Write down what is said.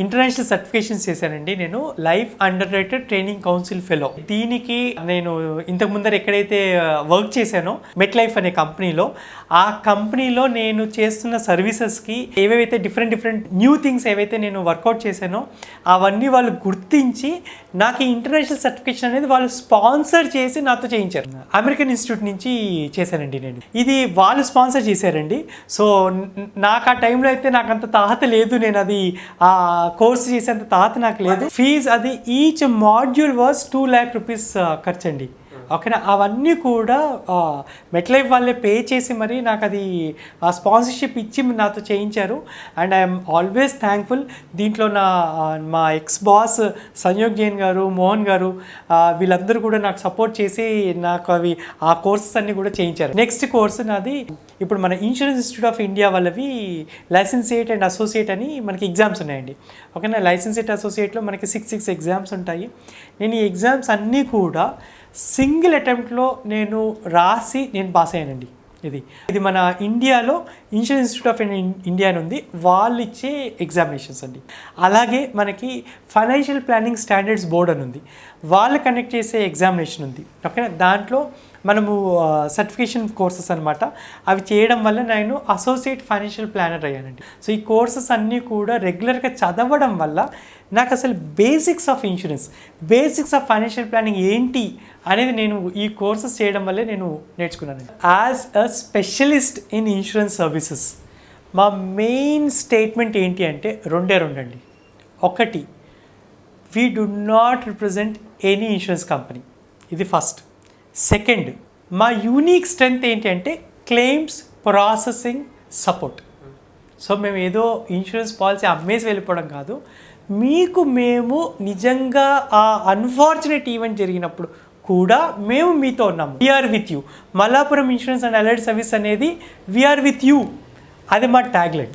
International certifications చేశానండి. నేను life under writed training council fellow దీనికి నేను ఇంతకు ముందర ఎక్కడైతే వర్క్ చేశానో మెట్ లైఫ్ అనే కంపెనీలో ఆ కంపెనీలో నేను చేస్తున్న సర్వీసెస్కి ఏవేవైతే డిఫరెంట్ డిఫరెంట్ న్యూ థింగ్స్ ఏవైతే నేను వర్కౌట్ చేశానో అవన్నీ వాళ్ళు గుర్తించి నాకు ఈ ఇంటర్నేషనల్ సర్టిఫికేషన్ అనేది వాళ్ళు స్పాన్సర్ చేసి నాతో చేయించారు. అమెరికన్ ఇన్స్టిట్యూట్ నుంచి చేశానండి నేను. ఇది వాళ్ళు స్పాన్సర్ చేశారండి. సో నాకు ఆ టైంలో అయితే నాకు అంత తాహత లేదు. నేను అది ఆ కోర్స్ చేసేంత తాహత నాకు లేదు. ఫీజ్ అది each module was two lakh rupees ఖర్చు అండి ఓకేనా? అవన్నీ కూడా మెట్లైఫ్ వాళ్ళే పే చేసి మరి నాకు అది ఆ స్పాన్సర్షిప్ ఇచ్చి నాతో చేయించారు. అండ్ ఐఎమ్ ఆల్వేస్ థ్యాంక్ఫుల్ దీంట్లో నా మా ఎక్స్ బాస్ సంయోగ్ జైన్ గారు మోహన్ గారు వీళ్ళందరూ కూడా నాకు సపోర్ట్ చేసి నాకు అవి ఆ కోర్సెస్ అన్నీ కూడా చేయించారు. నెక్స్ట్ కోర్స్ నాది ఇప్పుడు మన ఇన్సూరెన్స్ ఇన్స్టిట్యూట్ ఆఫ్ ఇండియా వాళ్ళవి లైసెన్సియేట్ అండ్ అసోసియేట్ అని మనకి ఎగ్జామ్స్ ఉన్నాయండి. ఓకేనా? లైసెన్సియేట్ అసోసియేట్లో మనకి సిక్స్ సిక్స్ ఎగ్జామ్స్ ఉంటాయి. నేను ఈ ఎగ్జామ్స్ అన్నీ కూడా సింగిల్ అటెంప్ట్లో నేను రాసి నేను పాస్ అయ్యానండి. ఇది. ఇది మన ఇండియాలో ఇండియన్ ఇన్స్టిట్యూట్ ఆఫ్ ఇండియా అని ఉంది వాళ్ళు ఇచ్చే ఎగ్జామినేషన్స్ అండి. అలాగే మనకి ఫైనాన్షియల్ ప్లానింగ్ స్టాండర్డ్స్ బోర్డ్ అని ఉంది. వాళ్ళు కండక్ట్ చేసే ఎగ్జామినేషన్ ఉంది. ఓకేనా? దాంట్లో మనము సర్టిఫికేషన్ కోర్సెస్ అనమాట అవి చేయడం వల్ల నేను అసోసియేట్ ఫైనాన్షియల్ ప్లానర్ అయ్యానండి. సో ఈ కోర్సెస్ అన్నీ కూడా రెగ్యులర్గా చదవడం వల్ల నాకు అసలు basics of insurance basics of financial planning ఏంటి అనేది నేను ఈ కోర్సెస్ చేయడం వల్లే నేను నేర్చుకున్నాను as a specialist in insurance services మా మెయిన్ స్టేట్మెంట్ ఏంటి అంటే రెండే రెండండి. ఒకటి we do not represent any insurance company ఇది ఫస్ట్ సెకండ్ మా యూనిక్ స్ట్రెంగ్త్ ఏంటంటే క్లెయిమ్స్ ప్రాసెసింగ్ సపోర్ట్ సో మేము ఏదో ఇన్సూరెన్స్ పాలసీ అమ్మేసి వెళ్ళిపోవడం కాదు. మీకు మేము నిజంగా ఆ అన్ఫార్చునేట్ ఈవెంట్ జరిగినప్పుడు కూడా మేము మీతో ఉన్నాము. We're with you Mallapuram insurance and alert service అనేది వీఆర్ విత్ యూ అది మా ట్యాగ్లైన్